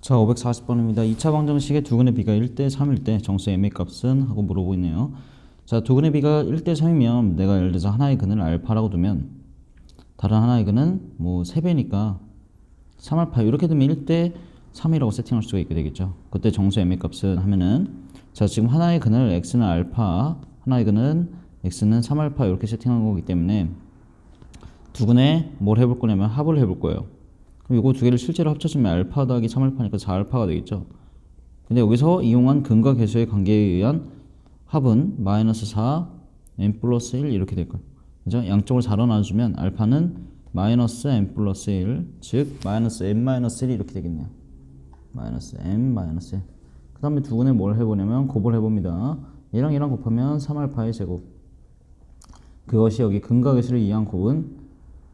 자, 540번입니다. 2차 방정식의 두 근의 비가 1대 3일 때 정수 m의 값은 하고 물어보고 있네요. 자, 두 근의 비가 1대 3이면 내가 예를 들어서 하나의 근을 알파라고 두면 다른 하나의 근은 뭐 3배니까 3알파 이렇게 두면 1대 3이라고 세팅할 수가 있게 되겠죠. 그때 정수 m의 값은 하면은 자, 지금 하나의 근을 x는 알파, 하나의 근은 x는 3알파 이렇게 세팅한 거기 때문에 두 근에 뭘 해볼 거냐면 합을 해볼 거예요. 그럼 이거 두 개를 실제로 합쳐주면 알파 더하기 3알파니까 4알파가 되겠죠. 근데 여기서 이용한 근과 계수의 관계에 의한 합은 마이너스 4 m 플러스 1 이렇게 될 거예요. 그죠? 양쪽을 4로 나눠주면 알파는 마이너스 m 플러스 1, 즉 마이너스 m 마이너스 1이 이렇게 되겠네요. 마이너스 m 마이너스 1. 그 다음에 두 근에 뭘 해보냐면 곱을 해봅니다. 얘랑 얘랑 곱하면 3알파의 제곱. 그것이 여기 근과 계수를 이해한 곱은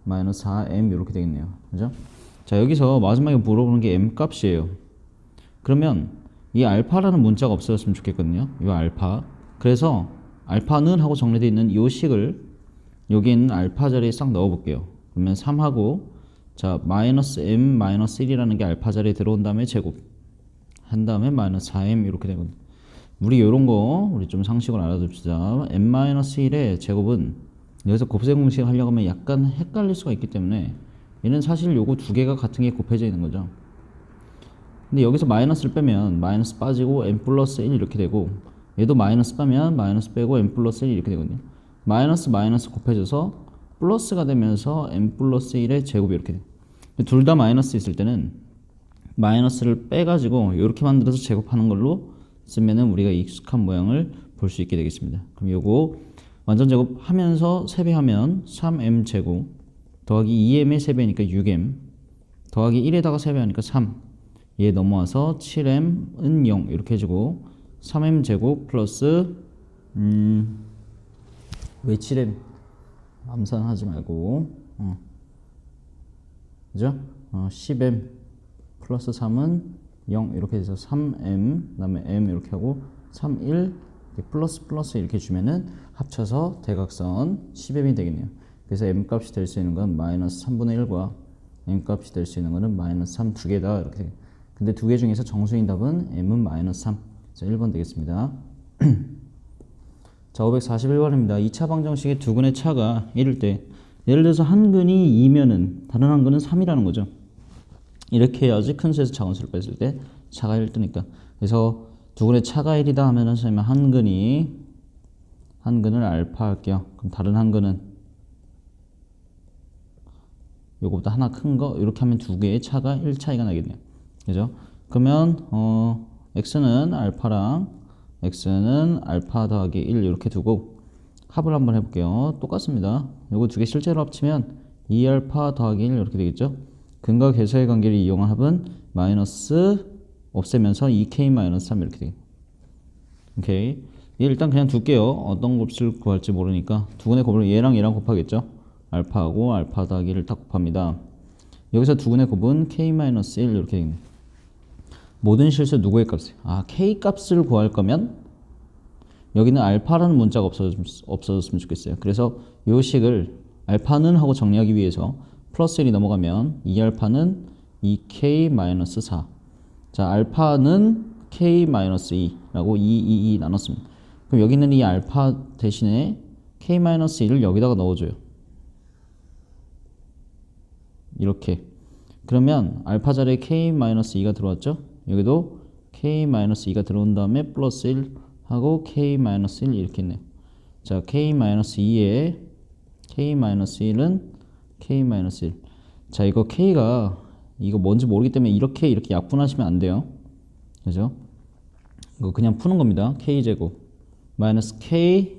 마이너스 4m 이렇게 되겠네요. 그죠? 자 여기서 마지막에 물어보는 게 m 값이에요. 그러면 이 알파라는 문자가 없어졌으면 좋겠거든요. 이 알파. 그래서 알파는 하고 정리되어 있는 이 식을 여기 있는 알파 자리에 싹 넣어 볼게요. 그러면 3하고 자 마이너스 m 마이너스 1이라는 게 알파 자리에 들어온 다음에 제곱 한 다음에 마이너스 4m 이렇게 되거든요. 우리 이런 거 우리 좀 상식을 알아둡시다. m 마이너스 1의 제곱은 여기서 곱셈 공식 하려고 하면 약간 헷갈릴 수가 있기 때문에 얘는 사실 요거 두 개가 같은 게 곱해져 있는 거죠. 근데 여기서 마이너스를 빼면 마이너스 빠지고 m 플러스 1 이렇게 되고 얘도 마이너스 빼면 마이너스 빼고 m 플러스 1 이렇게 되거든요. 마이너스 마이너스 곱해져서 플러스가 되면서 m 플러스 1의 제곱이 이렇게 돼요. 둘 다 마이너스 있을 때는 마이너스를 빼가지고 이렇게 만들어서 제곱하는 걸로 쓰면은 우리가 익숙한 모양을 볼 수 있게 되겠습니다. 그럼 요거 완전 제곱하면서 세배하면 3m 제곱 더하기 2m의 세배니까 6m 더하기 1에다가 세배하니까 3. 얘 넘어와서 7m은 0 이렇게 해주고 3m 제곱 플러스 음, 왜 7m 암산하지 말고 어. 그죠? 어, 10m 플러스 3은 0 이렇게 해서 3m 그 다음에 m 이렇게 하고 3, 1 이렇게 플러스 플러스 이렇게 주면은 합쳐서 대각선 10m이 되겠네요. 그래서 m 값이 될 수 있는 건 마이너스 3분의 1과 m 값이 될 수 있는 거는 마이너스 3 두 개다 이렇게. 근데 두 개 중에서 정수인 답은 m은 마이너스 3. 자, 1번 되겠습니다. 자, 541번입니다. 2차 방정식의 두 근의 차가 이럴 때 예를 들어서 한 근이 2면은 다른 한 근은 3이라는 거죠. 이렇게 해야지 큰 수에서 작은 수를 뺐을 때 차가 1 뜨니까. 그래서 두 근의 차가 1이다 하면은 선생님 한 근이 한 근을 알파 할게요. 그럼 다른 한 근은 요거보다 하나 큰 거 이렇게 하면 두 개의 차가 1 차이가 나겠네요. 그죠? 그러면 어 x는 알파랑 x는 알파 더하기 1 이렇게 두고 합을 한번 해볼게요. 똑같습니다. 요거 두 개 실제로 합치면 2알파 더하기 1 이렇게 되겠죠? 근과 계수의 관계를 이용한 합은 마이너스 없애면서 2k 마이너스 3 이렇게 되겠 오케이. 얘 일단 그냥 둘게요. 어떤 곱을 구할지 모르니까 두 근의 곱을 얘랑 얘랑 곱하겠죠? 알파하고 알파 더하기 1을 딱 곱합니다. 여기서 두 근의 곱은 k-1 이렇게 되겠네요. 모든 실수 누구의 값이에요? 아, k 값을 구할 거면 여기는 알파라는 문자가 없어졌으면, 좋겠어요. 그래서 요 식을 알파는 하고 정리하기 위해서 플러스 1이 넘어가면 2알파는 2k-4. 자, 알파는 k-2라고 2, 2, 2 나눴습니다. 그럼 여기 있는 이 알파 대신에 k-1을 여기다가 넣어줘요. 이렇게. 그러면 알파 자리에 k-2가 들어왔죠? 여기도 k-2가 들어온 다음에 플러스 1 하고 k-1 이렇게 있네요. 자, k-2에 k-1은 k-1. 자, 이거 k가 이거 뭔지 모르기 때문에 이렇게 이렇게 약분하시면 안 돼요. 그죠? 이거 그냥 푸는 겁니다. k제곱 마이너스 k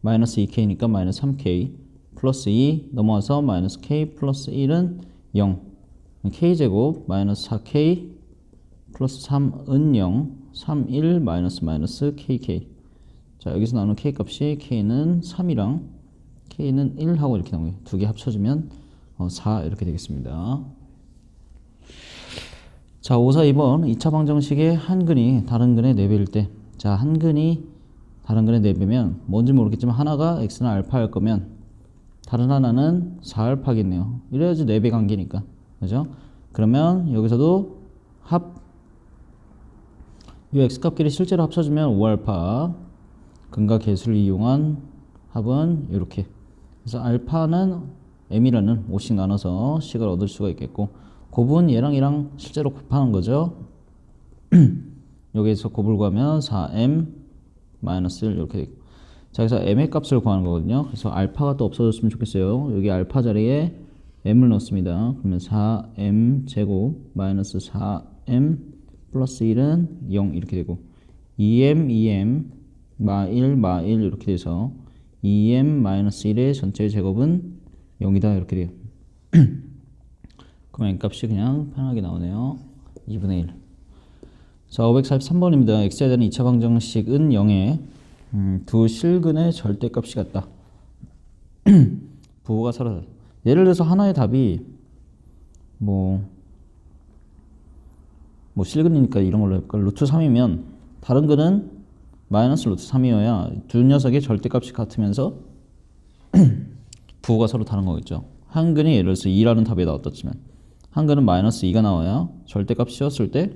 마이너스 2k니까 마이너스 3k 플러스 2 넘어와서 마이너스 k 플러스 1은 0 k제곱 마이너스 4k 플러스 3은 0 3, 1 마이너스 마이너스 kk 자 여기서 나오는 k 값이 k는 3이랑 k는 1하고 이렇게 나오고요. 두개 합쳐주면 어, 4 이렇게 되겠습니다. 자 5, 4, 2번 2차 방정식의 한 근이 다른 근의 4배일 때자한 근이 다른 근의 4배면 뭔지 모르겠지만 하나가 x는 알파일 거면 다른 하나는 4알파겠네요. 이래야지 4배 관계니까. 그죠? 그러면 여기서도 합 이 x값끼리 실제로 합쳐주면 5알파 근과 계수를 이용한 합은 이렇게. 그래서 알파는 m이라는 5씩 나눠서 식을 얻을 수가 있겠고 곱은 얘랑 얘랑 실제로 곱하는 거죠. 여기에서 곱을 구하면 4m 마이너스 1 이렇게 되고 자 그래서 m의 값을 구하는 거거든요. 그래서 알파가 또 없어졌으면 좋겠어요. 여기 알파 자리에 m을 넣습니다. 그러면 4m 제곱 마이너스 4m 플러스 1은 0 이렇게 되고 2m 2m 마 1 마 1 이렇게 돼서 2m 마이너스 1의 전체 제곱은 0이다 이렇게 돼요. 그럼 n값이 그냥 편하게 나오네요. 2분의 1 자, 543번입니다. x에 대한 2차 방정식은 0에 음, 두 실근의 절대값이 같다. 부호가 다르다. 예를 들어서 하나의 답이 뭐, 뭐 실근이니까 이런 걸로 해볼까? 루트 3이면 다른 근은 마이너스 루트 3이어야 두 녀석의 절대값이 같으면서 부호가 서로 다른 거겠죠. 한 근이 예를 들어서 2라는 답이 나왔다 치면 한 근은 마이너스 2가 나와야 절대값이 씌웠을 때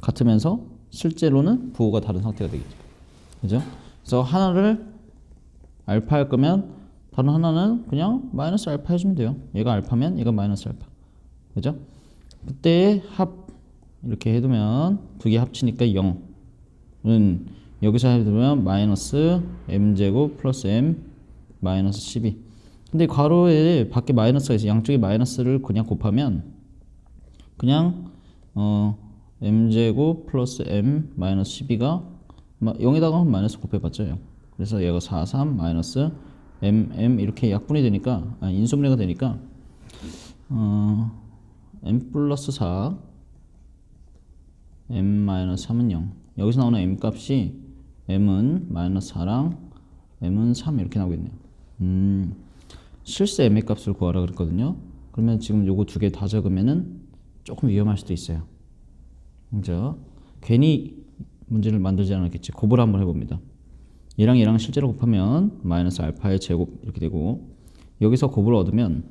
같으면서 실제로는 부호가 다른 상태가 되겠죠. 그죠? 그래서 하나를 알파 할 거면 다른 하나는 그냥 마이너스 알파 해주면 돼요. 얘가 알파면 얘가 마이너스 알파. 그죠? 그때 합 이렇게 해두면 두 개 합치니까 0은 여기서 해두면 마이너스 m제곱 플러스 m 마이너스 12 근데 괄호에 밖에 마이너스가 있어 양쪽에 마이너스를 그냥 곱하면 그냥 어 m제곱 플러스 m 마이너스 12가 0에다가 마이너스 곱해봤죠. 0. 그래서 얘가 4, 3 마이너스 m, m 이렇게 약분이 되니까 아, 인수분해가 되니까 어, m 플러스 4 m 마이너스 3은 0 여기서 나오는 m 값이 m은 마이너스 4랑 m은 3 이렇게 나오겠네요. 음, 실수 m의 값을 구하라 그랬거든요. 그러면 지금 요거 두 개 다 적으면은 조금 위험할 수도 있어요. 그죠? 괜히 문제를 만들지 않았겠지. 곱을 한번 해봅니다. 얘랑 얘랑 실제로 곱하면 마이너스 알파의 제곱 이렇게 되고 여기서 곱을 얻으면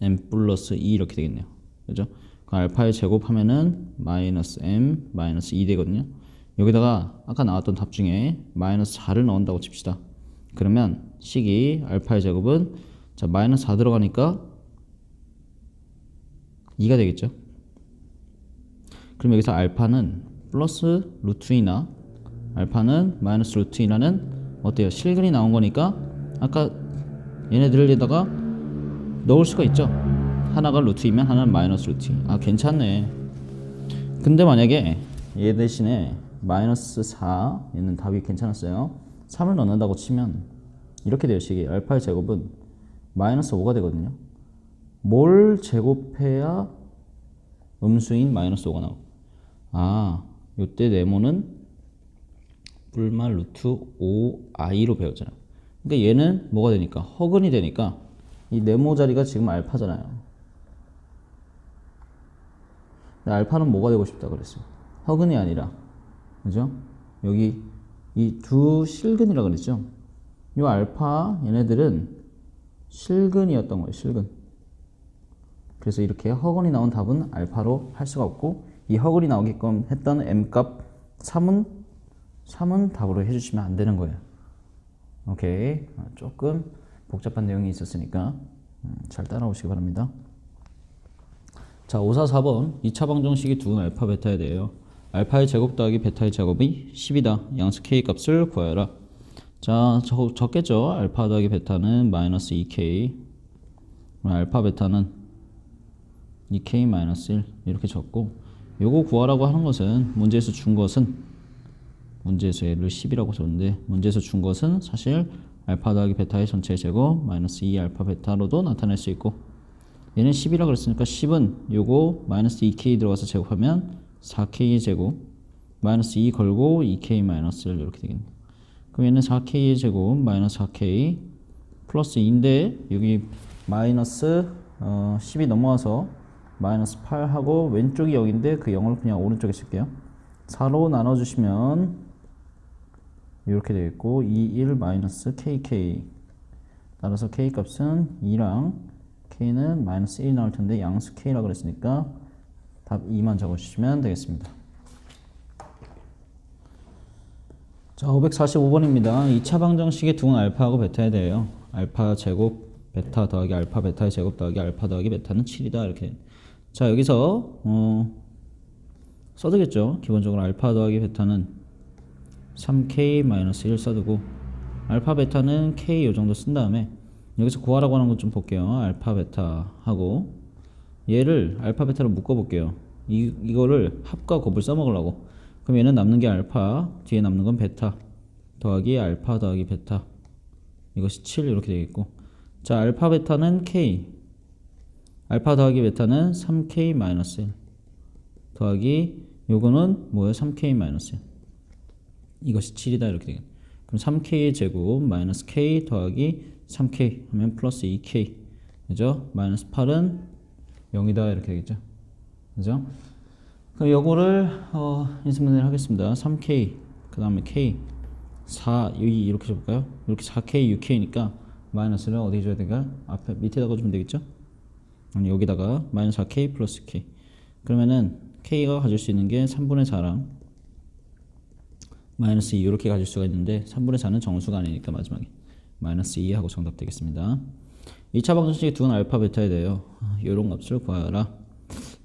m 플러스 2 이렇게 되겠네요. 그죠? 그 알파의 제곱하면은 마이너스 m 마이너스 2 되거든요. 여기다가 아까 나왔던 답 중에 마이너스 4를 넣는다고 칩시다. 그러면 식이 알파의 제곱은 자 마이너스 4 들어가니까 2가 되겠죠. 그럼 여기서 알파는 플러스 루트 2나 알파는 마이너스 루트 2나는 어때요? 실근이 나온 거니까 아까 얘네들에다가 넣을 수가 있죠. 하나가 루트 2면 하나는 마이너스 루트 2. 아 괜찮네. 근데 만약에 얘 대신에 마이너스 4 얘는 답이 괜찮았어요. 3을 넣는다고 치면 이렇게 돼요. 식이 알파의 제곱은 마이너스 5가 되거든요. 뭘 제곱해야 음수인 마이너스 5가 나오고 아, 요때 네모는 불말 루트 5i로 배웠잖아요. 그러니까 얘는 뭐가 되니까 허근이 되니까 이 네모 자리가 지금 알파잖아요. 알파는 뭐가 되고 싶다 그랬어요. 허근이 아니라 그죠? 여기 이 두 실근이라 그랬죠. 요 알파 얘네들은 실근이었던 거예요. 실근. 그래서 이렇게 허근이 나온 답은 알파로 할 수가 없고 이 허글이 나오게끔 했던 m값 3은 3은 답으로 해주시면 안 되는 거예요. 오케이 어, 조금 복잡한 내용이 있었으니까 음, 잘 따라오시기 바랍니다. 자 544번 2차 방정식이 두 알파 베타에 대해요. 알파의 제곱 더하기 베타의 제곱이 10이다. 양수 k 값을 구하여라. 자 적, 적겠죠. 알파 더하기 베타는 마이너스 2k 알파 베타는 2k 마이너스 1 이렇게 적고 요거 구하라고 하는 것은 문제에서 준 것은 문제에서 얘를 10이라고 줬는데 문제에서 준 것은 사실 알파 더하기 베타의 전체 제곱 마이너스 2 알파 베타로도 나타낼 수 있고 얘는 10이라 그랬으니까 10은 요거 마이너스 2k 들어가서 제곱하면 4k의 제곱 마이너스 2 걸고 2k 마이너스 1 이렇게 되겠네. 그럼 얘는 4k의 제곱 마이너스 4k 플러스 2인데 여기 마이너스 어, 10이 넘어와서 마이너스 8하고 왼쪽이 0인데 그 0을 그냥 오른쪽에 쓸게요. 4로 나눠주시면 이렇게 되겠고 2, 1 마이너스 kk 따라서 k 값은 2랑 k는 마이너스 1 나올 텐데 양수 k라고 그랬으니까 답 2만 적어주시면 되겠습니다. 자, 545번입니다. 2차 방정식의 두건 알파하고 베타에 대해요. 알파 제곱 베타 더하기 알파 베타의 제곱 더하기 알파 더하기 베타는 7이다 이렇게. 자, 여기서 어 써두겠죠. 기본적으로 알파 더하기 베타는 3k-1 써두고 알파 베타는 k 요 정도 쓴 다음에 여기서 구하라고 하는 것 좀 볼게요. 알파 베타 하고 얘를 알파 베타로 묶어 볼게요. 이 이거를 합과 곱을 써먹으려고. 그럼 얘는 남는 게 알파, 뒤에 남는 건 베타 더하기 알파 더하기 베타. 이것이 7 이렇게 되겠고. 자, 알파 베타는 k. 알파 더하기 베타는 3k-1 더하기 요거는 뭐예요? 3k-1 이것이 7이다 이렇게 되겠네. 그럼 3k의 제곱 마이너스 k 더하기 3k 하면 플러스 2k 그죠? 마이너스 8은 0이다 이렇게 되겠죠. 그죠? 그럼 요거를 어, 인수분해를 하겠습니다. 3k 그 다음에 k 4 여기 이렇게 줘볼까요? 이렇게 4k 6k니까 마이너스를 어디 줘야 될까? 앞에 밑에다가 주면 되겠죠? 여기다가 마이너스 4k 플러스 k 그러면은 k가 가질 수 있는 게 3분의 4랑 마이너스 2 이렇게 가질 수가 있는데 3분의 4는 정수가 아니니까 마지막에 마이너스 2 하고 정답 되겠습니다. 2차 방정식의 두건 알파 베타에 대해요. 이런 값을 구하라.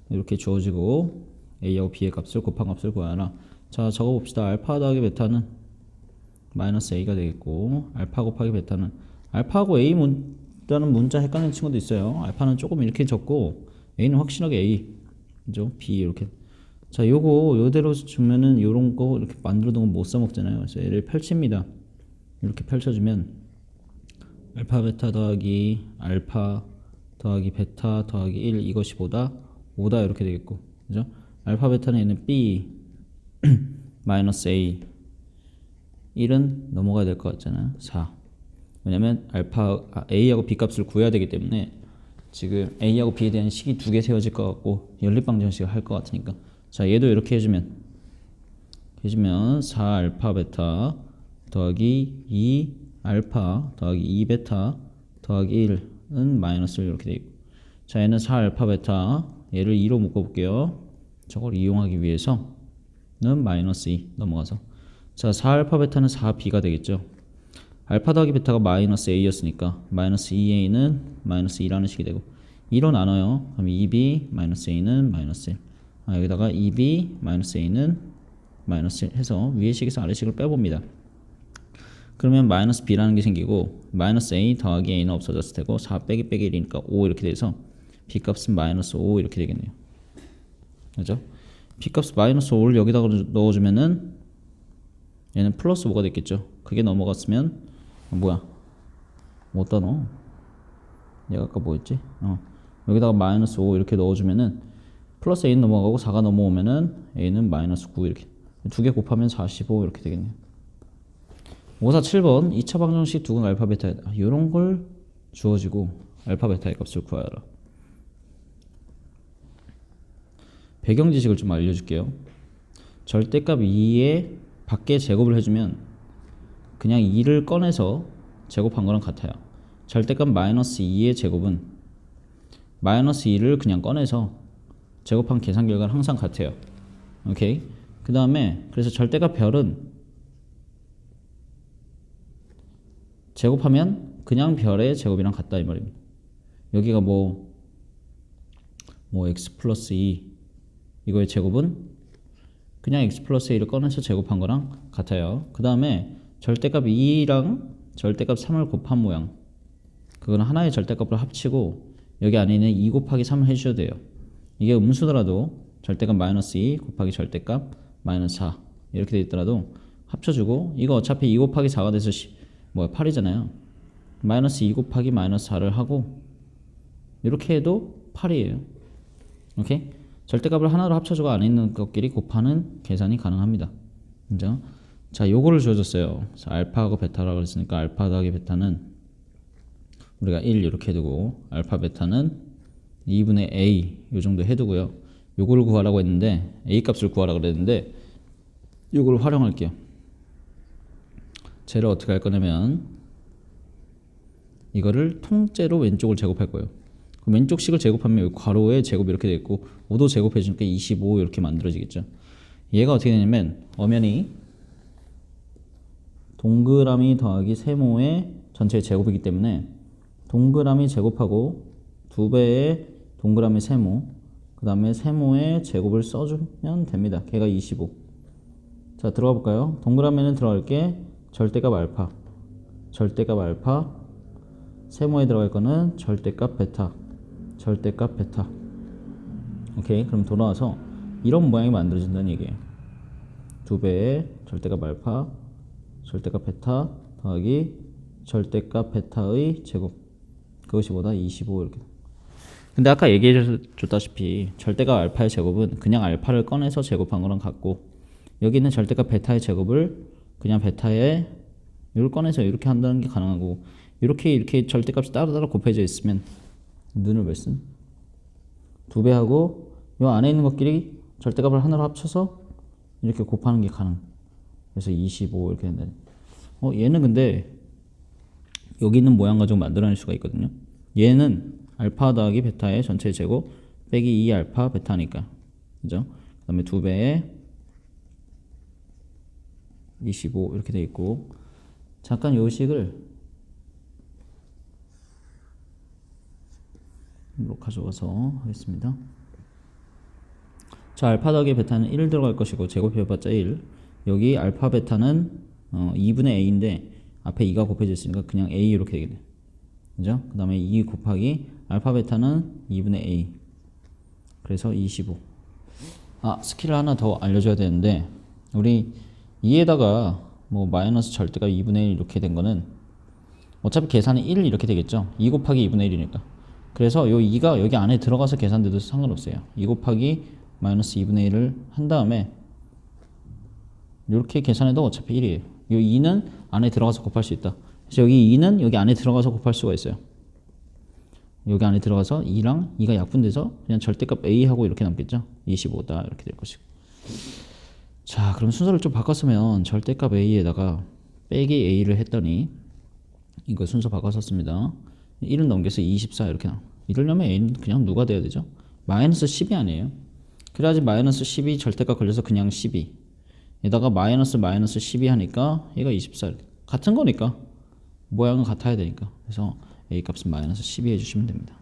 이렇게 주어지고 a하고 b의 값을 곱한 값을 구하라. 자 적어 봅시다. 알파 더하기 베타는 마이너스 a가 되겠고 알파 곱하기 베타는 알파하고 a 문 자는 문자 헷갈리는 친구도 있어요. 알파는 조금 이렇게 적고 a는 확실하게 a 그죠? b 이렇게 자 요거 요대로 주면은 요런 거 이렇게 만들어 놓은 못 써먹잖아요. 그래서 얘를 펼칩니다. 이렇게 펼쳐주면 알파 베타 더하기 알파 더하기 베타 더하기 1 이것이 보다 5다 이렇게 되겠고 그죠? 알파 베타는 얘는 b 마이너스 a 1은 넘어가야 될 것 같잖아요 4 왜냐면 알파 아, a하고 b 값을 구해야 되기 때문에 지금 a하고 b에 대한 식이 두 개 세워질 것 같고 연립방정식을 할 것 같으니까. 자 얘도 이렇게 해주면 해주면 4 알파 베타 더하기 2 알파 더하기 2 베타 더하기 1은 마이너스 1 이렇게 되어 있고. 자 얘는 4 알파 베타 얘를 2로 묶어 볼게요. 저걸 이용하기 위해서는 마이너스 2 넘어가서. 자 4 알파 베타는 4b가 되겠죠 알파 더하기 베타가 마이너스 a였으니까 마이너스 2a는 마이너스 2라는 식이 되고 2로 나눠요. 그럼 2b 마이너스 a는 마이너스 1 아, 여기다가 2b 마이너스 a는 마이너스 1 해서 위의 식에서 아래 식을 빼봅니다. 그러면 마이너스 b라는 게 생기고 마이너스 a 더하기 a는 없어졌을 테고 4 빼기 빼기 1이니까 5 이렇게 돼서 b 값은 마이너스 5 이렇게 되겠네요. 그죠? b 값 마이너스 5를 여기다가 넣어주면은 얘는 플러스 5가 됐겠죠. 그게 넘어갔으면 아, 뭐야? 못다 넣어? 얘가 아까 뭐였지? 어. 여기다가 마이너스 5 이렇게 넣어주면은 플러스 a 넘어가고 4가 넘어오면은 a는 마이너스 9 이렇게. 두 개 곱하면 45 이렇게 되겠네요 547번 2차 방정식 두근 알파 베타 이런 걸 주어지고 알파 베타의 값을 구하라. 배경 지식을 좀 알려줄게요. 절대값 2에 밖에 제곱을 해주면 그냥 2를 꺼내서 제곱한 거랑 같아요 절대값 마이너스 2의 제곱은 마이너스 2를 그냥 꺼내서 제곱한 계산 결과는 항상 같아요 오케이 그 다음에 그래서 절대값 별은 제곱하면 그냥 별의 제곱이랑 같다 이 말입니다. 여기가 뭐, 뭐 x 플러스 2 이거의 제곱은 그냥 x 플러스 1을 꺼내서 제곱한 거랑 같아요. 그 다음에 절대값 2랑 절대값 3을 곱한 모양. 그거는 하나의 절대값으로 합치고 여기 안에 있는 2 곱하기 3을 해주셔도 돼요. 이게 음수더라도 절대값 마이너스 2 곱하기 절대값 마이너스 4 이렇게 돼 있더라도 합쳐주고 이거 어차피 2 곱하기 4가 돼서 뭐야 8이잖아요. 마이너스 2 곱하기 마이너스 4를 하고 이렇게 해도 8이에요. 오케이? 절대값을 하나로 합쳐주고 안에 있는 것끼리 곱하는 계산이 가능합니다. 그죠? 자 요거를 자, 알파하고 베타라고 했으니까 알파 더하기 베타는 우리가 1 이렇게 해두고 알파 베타는 2분의 a 요 정도 해두고요 요거를 구하라고 했는데 a 값을 구하라고 그랬는데 요걸 활용할게요 쟤를 어떻게 할 거냐면 이거를 통째로 왼쪽을 제곱할 거예요. 그럼 왼쪽 식을 제곱하면 괄호에 제곱 이렇게 되어 있고 5도 제곱해 주니까 25 이렇게 만들어지겠죠. 얘가 어떻게 되냐면 엄연히 동그라미 더하기 세모의 전체 제곱이기 때문에 동그라미 제곱하고 두 배의 동그라미 세모 그 다음에 세모의 제곱을 써주면 됩니다. 걔가 25. 자 들어가 볼까요? 동그라미는 들어갈 게 절대값 알파, 절대값 알파, 세모에 들어갈 거는 절대값 베타, 절대값 베타. 오케이 그럼 돌아와서 이런 모양이 만들어진다는 얘기예요. 두 배의 절대값 알파, 절대값 베타 더하기 절대값 베타의 제곱 그것이 뭐다? 25 이렇게. 근데 아까 얘기해 줬다시피 절대값 알파의 제곱은 그냥 알파를 꺼내서 제곱한 거랑 같고 여기 있는 절대값 베타의 제곱을 그냥 베타에 이걸 꺼내서 이렇게 한다는 게 가능하고 이렇게 이렇게 절대값이 따로따로 곱해져 있으면 눈을 왜 쓴? 두 배하고 요 안에 있는 것끼리 절대값을 하나로 합쳐서 이렇게 곱하는 게 가능. 그래서 25 이렇게 된다. 어 얘는 근데 여기 있는 모양 가지고 만들어낼 수가 있거든요. 얘는 알파 더하기 베타의 전체 제곱 빼기 2 알파 베타니까 그죠? 그 다음에 두 배에 25 이렇게 돼 있고 잠깐 요 식을 로 가져와서 하겠습니다. 자, 알파 더하기 베타는 1 들어갈 것이고 제곱해봤자 1. 여기 알파 베타는 어, 2분의 a인데 앞에 2가 곱해져 있으니까 그냥 a 이렇게 되게 돼. 그죠? 그 다음에 2 곱하기 알파 베타는 2분의 a. 그래서 25. 아, 스킬을 하나 더 알려줘야 되는데 우리 2에다가 뭐 마이너스 절대가 2분의 1 이렇게 된 거는 어차피 계산이 1 이렇게 되겠죠. 2 곱하기 2분의 1이니까. 그래서 요 2가 여기 안에 들어가서 계산돼도 상관없어요. 2 곱하기 마이너스 2분의 1을 한 다음에 이렇게 계산해도 어차피 1이에요. 요 2는 안에 들어가서 곱할 수 있다. 그래서 여기 2는 여기 안에 들어가서 곱할 수가 있어요. 여기 안에 들어가서 2랑 2가 약분돼서 그냥 절대값 a하고 이렇게 남겠죠. 25다 이렇게 될 것이고. 자, 그럼 순서를 좀 바꿨으면 절대값 a에다가 빼기 a를 했더니 이거 순서 바꿨었습니다. 1은 넘겨서 24 이렇게 나. 이러려면 a는 그냥 누가 돼야 되죠? 마이너스 10이 아니에요. 그래야지 마이너스 10이 절대값 걸려서 그냥 12. 에다가 마이너스 마이너스 12 하니까 얘가 24 이렇게. 같은 거니까 모양은 같아야 되니까. 그래서 a 값은 마이너스 12 해주시면 됩니다.